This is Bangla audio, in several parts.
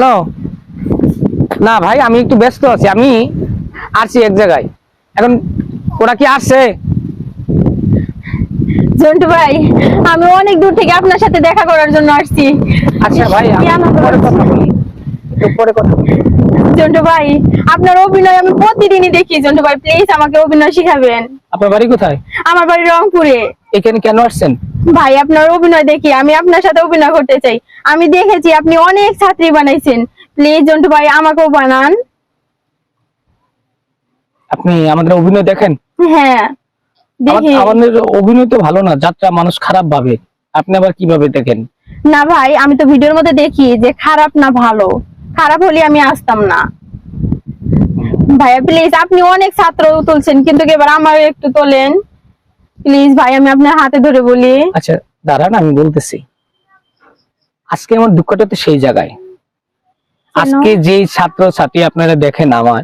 হ্যালো? না ভাই আমি একটু ব্যস্ত আছি। আমি আসছি এক জায়গায়। এখন ওরা কি আসছে? জন্টু ভাই আমি অনেক দূর থেকে আপনার সাথে দেখা করার জন্য আসছি। আচ্ছা ভাই আমি কি আনন্দ পরে কথা বলি। পরে কথা জন্টু ভাই আপনার অভিনয় আমি প্রতিদিনই দেখি। জন্টু ভাই প্লিজ আমাকে অভিনয় শিখাবেন। আপনার বাড়ি কোথায়? আমার বাড়ি রংপুরে। এখানে কেন আসছেন? ভাই আপনার অভিনয় দেখি আমি আপনার সাথে অভিনয় করতে চাই। আমি দেখেছি আপনি অনেক ছাত্রী বানাইছেন। প্লিজ জন্টু ভাই আমাকেও বানান। আপনি আমাদের অভিনয় দেখেন? হ্যাঁ দেখি। আমাদের অভিনয় তো ভালো না যাত্রা মানুষ খারাপ ভাবে। আপনি আবার কীভাবে দেখেন? না ভাই আমি তো ভিডিওর মধ্যে দেখি যে খারাপ না ভালো। খারাপ হলে আমি আসতাম না। ভাইয়া প্লিজ আপনি অনেক ছাত্র তুলছেন কিন্তু এবার আমার একটু তোলেন। প্লিজ ভাই আমি আপনার হাতে ধরে বলি। আচ্ছা দাঁড়ান আমি বলতেছি। আজকে আমার দুঃখটা তো সেই জায়গায়। আজকে যেই ছাত্র ছাত্রী আপনারা দেখেন আমার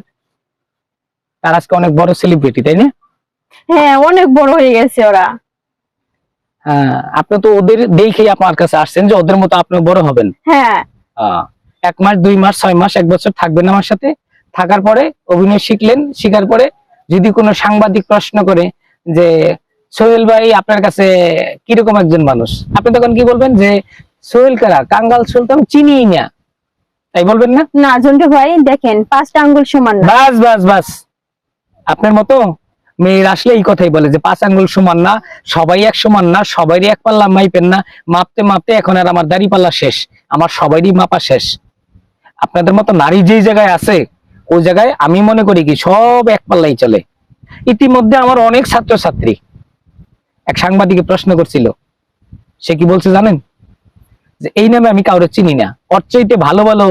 তার আজকে অনেক বড় সেলিব্রিটি তাই না? হ্যাঁ অনেক বড় হয়ে গেছে ওরা। হ্যাঁ আপনি তো ওদের দেখেই আপনার কাছে আসছেন যে ওদের মতো আপনি বড় হবেন। হ্যাঁ। এক মাস দুই মাস ছয় মাস এক বছর থাকবেন আমার সাথে। থাকার পরে অভিনয় শিখলেন শিখার পরে যদি কোনো সাংবাদিক প্রশ্ন করে যে সোহেল ভাই আপনার কাছে কীরকম একজন মানুষ? আপনি তখন কি বলবেন যে সোহেল কারা? কাঙ্গাল সুলতান চিনি না। তাই বলবেন না? না জন্টু ভাই দেখেন পাঁচটা আঙ্গুল সমান না। বাস বাস বাস। আপনার মতো মেয়ের আসলে এই কথাই বলে যে পাঁচ আঙ্গুল সমান না সবাই এক সমান না সবারই এক পাল্লা মাইপেন না। মাপতে মাপতে এখন আর আমার দাড়ি পাল্লা শেষ। আমার সবারই মাপা শেষ। আপনাদের মতো নারী যেই জায়গায় আছে ওই জায়গায় আমি মনে করি কি সব এক পাল্লাই চলে। ইতিমধ্যে আমার অনেক ছাত্রছাত্রী এক সাংবাদিকে প্রশ্ন করছিল সে কি বলছে জানেন? যে এই নামে আমি কাউরে চিনি না। ওর চাইতে ভালো ভালো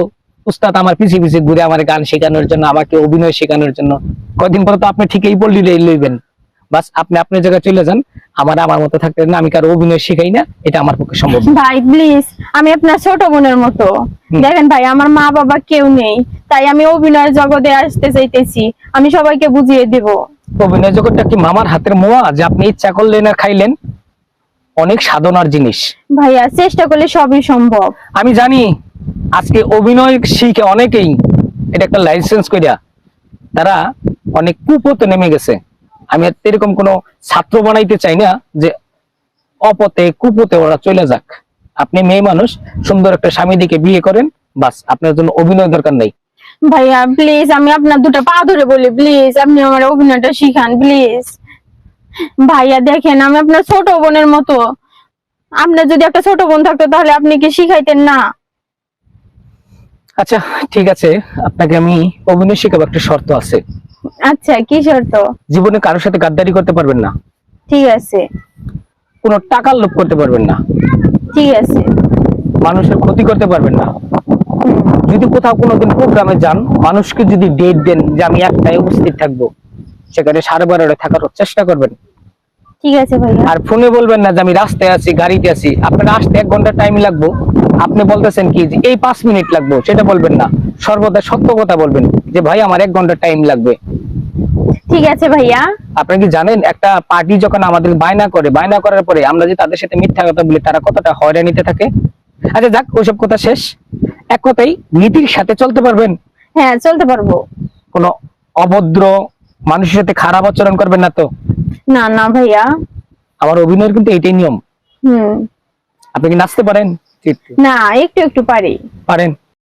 উস্তাদ আমার পিছিয়ে পিছিয়ে ঘুরে আমার গান শেখানোর জন্য আমাকে অভিনয় শেখানোর জন্য। কয়দিন পরে তো আপনি ঠিকই বললি লইবেন। বাস আপনি আপনার জায়গায় চলে যান। আমার আমার মতো থাকতে না আমি কারও অভিনয় শিখাই না। এটা আমার পক্ষে সম্ভব ভাই প্লিজ আমি আপনার ছোট বোনের মতো। দেখেন ভাই আমার মা বাবা কেউ নেই। তাই আমি অভিনয়ের জগতে আসতে চাইতেছি। আমি সবাইকে বুঝিয়ে দেব। অভিনয় জগৎটা কি মামার হাতের মোয়া যে আপনি ইচ্ছা করলেন আর খাইলেন? অনেক সাধনার জিনিস। ভাইয়া চেষ্টা করলে সবই সম্ভব। আমি জানি আজকে অভিনয় শিখে অনেকেই এটা একটা লাইসেন্স করিয়া তারা অনেক কুপথে নেমে গেছে। আমি এরকম কোনো ছাত্র বানাইতে চাই না যে অপথে কুপথে ওরা চলে যাক। আপনি মেয়ে মানুষ সুন্দর একটা স্বামী দিকে বিয়ে করেন বাস আপনার জন্য অভিনয় দরকার নেই। ভাইয়া প্লিজ আমি আপনার দুটো পা ধরে বলি প্লিজ আপনি আমার অভিনয়টা শিখান প্লিজ ভাইয়া দেখেন আমি আপনার ছোট বোনের মতো। আপনার যদি একটা ছোট বোন থাকতো তাহলে আপনি কি শিখাইতেন না? আচ্ছা ঠিক আছে। আপনাকে আমি অভিনয় শেখাবো একটা শর্ত আছে। আচ্ছা কি শর্ত? জীবনে কারোর সাথে গাদ্দারি করতে পারবেন না। ঠিক আছে। কোনো টাকার লোভ করতে পারবেন না। ঠিক আছে। মানুষের ক্ষতি করতে পারবেন না। যদি কোথাও কোনোদিন প্রোগ্রামে যান মানুষকে যদি ডেট দেন যে আমি একটাই উপস্থিত থাকব সেখানে সাড়ে বারোটা থাকার চেষ্টা করবেন। ঠিক আছে ভাইয়া। আর ফোনে বলবেন না যে আমি রাস্তায় আছি গাড়িতে আছি। আপনার আসতে এক ঘণ্টা টাইম লাগবো। আপনি বলতেছেন কি যে এই পাঁচ মিনিট লাগবে সেটা বলবেন না। সর্বদা সত্য কথা বলবেন যে ভাই আমার এক ঘণ্টা টাইম লাগবে। ঠিক আছে ভাইয়া। আপনি কি জানেন একটা পার্টি যখন আমাদের বায়না করে বায়না করার পরে আমরা যে তাদের সাথে মিথ্যা কথা বলি তারা কতটা হয়রানিতে থাকে? আচ্ছা যাক ওইসব কথা শেষ। এক কথাই নীতির সাথে চলতে পারবেন। হ্যাঁ চলতে পারব। কোনো অভদ্র মানুষের সাথে খারাপ আচরণ করবেন না তো? না না ভাইয়া। আমার অভিনয়ের কিন্তু এটাই নিয়ম। হুম। আপনি কি নাচতে পারেন? না একটু একটু পারি। পারেন।